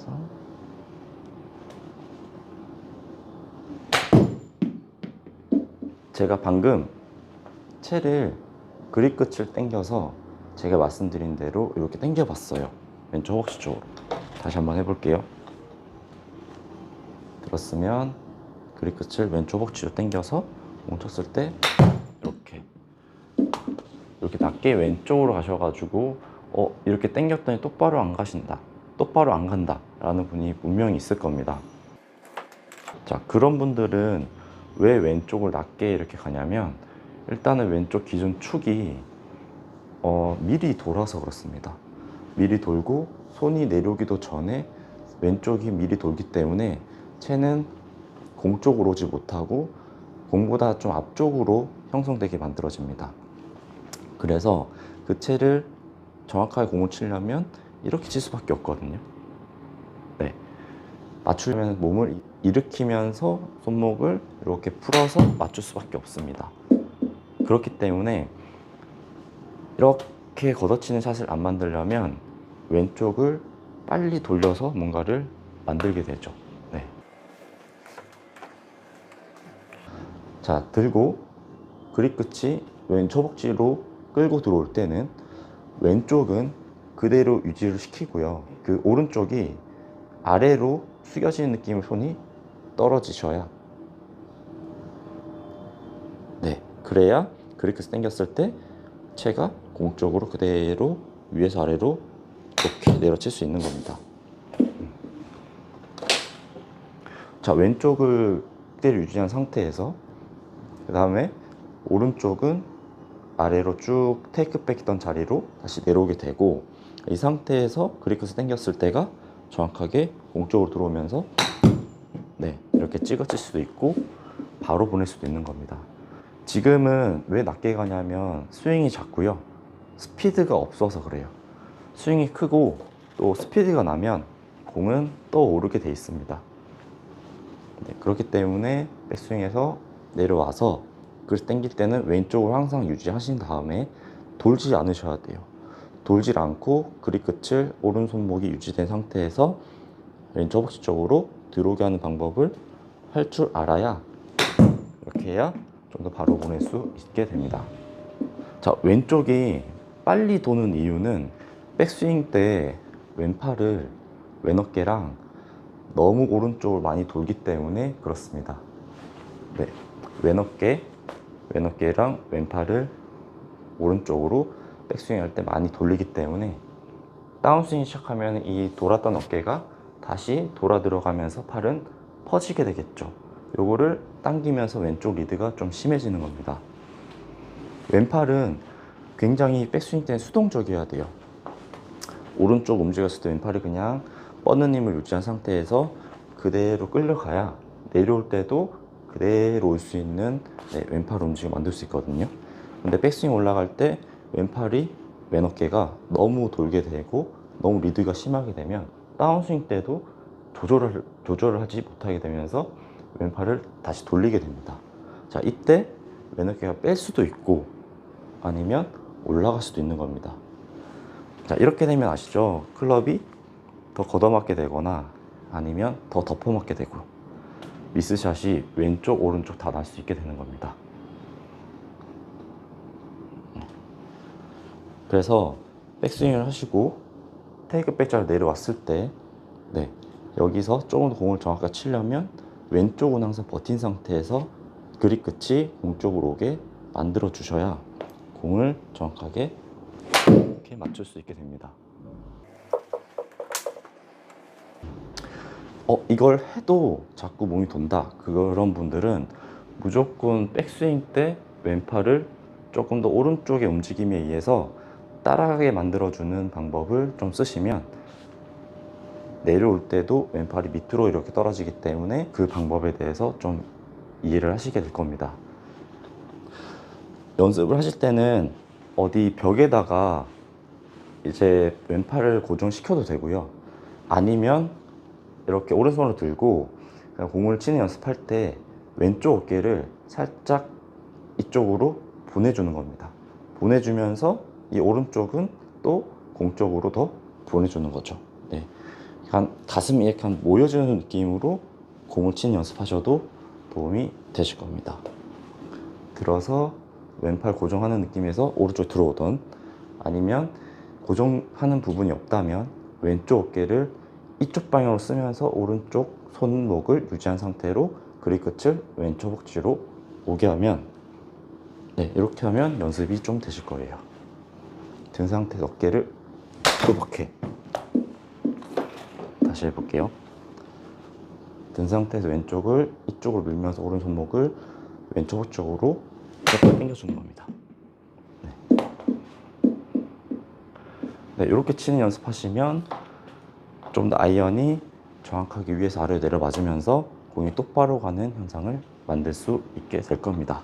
당겨서. 제가 방금 채를 그립 끝을 당겨서 제가 말씀드린 대로 이렇게 당겨 봤어요. 왼쪽 허벅지 쪽으로. 다시 한번 해볼게요. 들었으면 그립 끝을 왼쪽 허벅지로 당겨서 뭉쳤을 때 이렇게 이렇게 낮게 왼쪽으로 가셔가지고 어 이렇게 당겼더니 똑바로 안 가신다. 똑바로 안 간다 라는 분이 분명히 있을 겁니다. 자 그런 분들은 왜 왼쪽을 낮게 이렇게 가냐면 일단은 왼쪽 기준 축이 어, 미리 돌아서 그렇습니다. 미리 돌고 손이 내려오기도 전에 왼쪽이 미리 돌기 때문에 채는 공 쪽으로 오지 못하고 공보다 좀 앞쪽으로 형성되게 만들어집니다. 그래서 그 채를 정확하게 공을 치려면 이렇게 칠 수밖에 없거든요. 네. 맞추려면 몸을 이- 일으키면서 손목을 이렇게 풀어서 맞출 수밖에 없습니다. 그렇기 때문에 이렇게 걷어치는 샷을 안 만들려면 왼쪽을 빨리 돌려서 뭔가를 만들게 되죠. 네. 자, 들고 그립 끝이 왼쪽 허벅지로 끌고 들어올 때는 왼쪽은 그대로 유지를 시키고요. 그 오른쪽이 아래로 숙여지는 느낌의 손이 떨어지셔야 네, 그래야 끝을 당겼을 때 채가 공쪽으로 그대로 위에서 아래로 이렇게 내려칠 수 있는 겁니다. 자, 왼쪽을 그대로 유지한 상태에서 그 다음에 오른쪽은 아래로 쭉 테이크백 했던 자리로 다시 내려오게 되고 이 상태에서 그리크스 당겼을 때가 정확하게 공 쪽으로 들어오면서 네 이렇게 찍어칠 수도 있고 바로 보낼 수도 있는 겁니다. 지금은 왜 낮게 가냐면 스윙이 작고요. 스피드가 없어서 그래요. 스윙이 크고 또 스피드가 나면 공은 떠오르게 돼 있습니다. 네, 그렇기 때문에 백스윙에서 내려와서 그래서 당길 때는 왼쪽을 항상 유지하신 다음에 돌지 않으셔야 돼요. 돌질 않고 그립 끝을 오른손목이 유지된 상태에서 왼쪽 쪽으로 들어오게 하는 방법을 할 줄 알아야 이렇게 해야 좀 더 바로 보낼 수 있게 됩니다. 자, 왼쪽이 빨리 도는 이유는 백스윙 때 왼팔을 왼 어깨랑 너무 오른쪽을 많이 돌기 때문에 그렇습니다. 네, 왼 어깨, 왼 어깨랑 왼팔을 오른쪽으로 백스윙 할 때 많이 돌리기 때문에 다운스윙 시작하면 이 돌았던 어깨가 다시 돌아 들어가면서 팔은 퍼지게 되겠죠. 요거를 당기면서 왼쪽 리드가 좀 심해지는 겁니다. 왼팔은 굉장히 백스윙 때는 수동적이어야 돼요. 오른쪽 움직였을 때 왼팔이 그냥 뻗는 힘을 유지한 상태에서 그대로 끌려가야 내려올 때도 그대로 올 수 있는 네, 왼팔 움직임 만들 수 있거든요. 근데 백스윙 올라갈 때 왼팔이 왼 어깨가 너무 돌게 되고 너무 리드가 심하게 되면 다운스윙 때도 조절을 조절을 하지 못하게 되면서 왼팔을 다시 돌리게 됩니다. 자 이때 왼 어깨가 뺄 수도 있고 아니면 올라갈 수도 있는 겁니다. 자 이렇게 되면 아시죠? 클럽이 더 걷어맞게 되거나 아니면 더 덮어맞게 되고 미스샷이 왼쪽 오른쪽 다 날 수 있게 되는 겁니다. 그래서 백스윙을 하시고 테이크 백자를 내려왔을 때 네, 여기서 조금 더 공을 정확하게 치려면 왼쪽은 항상 버틴 상태에서 그립 끝이 공 쪽으로 오게 만들어 주셔야 공을 정확하게 이렇게 맞출 수 있게 됩니다. 어, 이걸 해도 자꾸 몸이 돈다. 그런 분들은 무조건 백스윙 때 왼팔을 조금 더 오른쪽의 움직임에 의해서 따라가게 만들어주는 방법을 좀 쓰시면 내려올 때도 왼팔이 밑으로 이렇게 떨어지기 때문에 그 방법에 대해서 좀 이해를 하시게 될 겁니다. 연습을 하실 때는 어디 벽에다가 이제 왼팔을 고정시켜도 되고요. 아니면 이렇게 오른손으로 들고 공을 치는 연습할 때 왼쪽 어깨를 살짝 이쪽으로 보내주는 겁니다. 보내주면서 이 오른쪽은 또 공쪽으로 더 보내주는 거죠. 네. 약간 가슴이 약간 모여지는 느낌으로 공을 치는 연습하셔도 도움이 되실 겁니다. 들어서 왼팔 고정하는 느낌에서 오른쪽 들어오던 아니면 고정하는 부분이 없다면 왼쪽 어깨를 이쪽 방향으로 쓰면서 오른쪽 손목을 유지한 상태로 그립 끝을 왼쪽 복지로 오게 하면 네, 이렇게 하면 연습이 좀 되실 거예요. 든 상태에서 어깨를 이렇게 다시 해볼게요. 든 상태에서 왼쪽을 이쪽으로 밀면서 오른손목을 왼쪽 쪽으로 이렇게 당겨주는 겁니다. 네. 네, 이렇게 치는 연습하시면 좀 더 아이언이 정확하게 위에서 아래로 내려 맞으면서 공이 똑바로 가는 현상을 만들 수 있게 될 겁니다.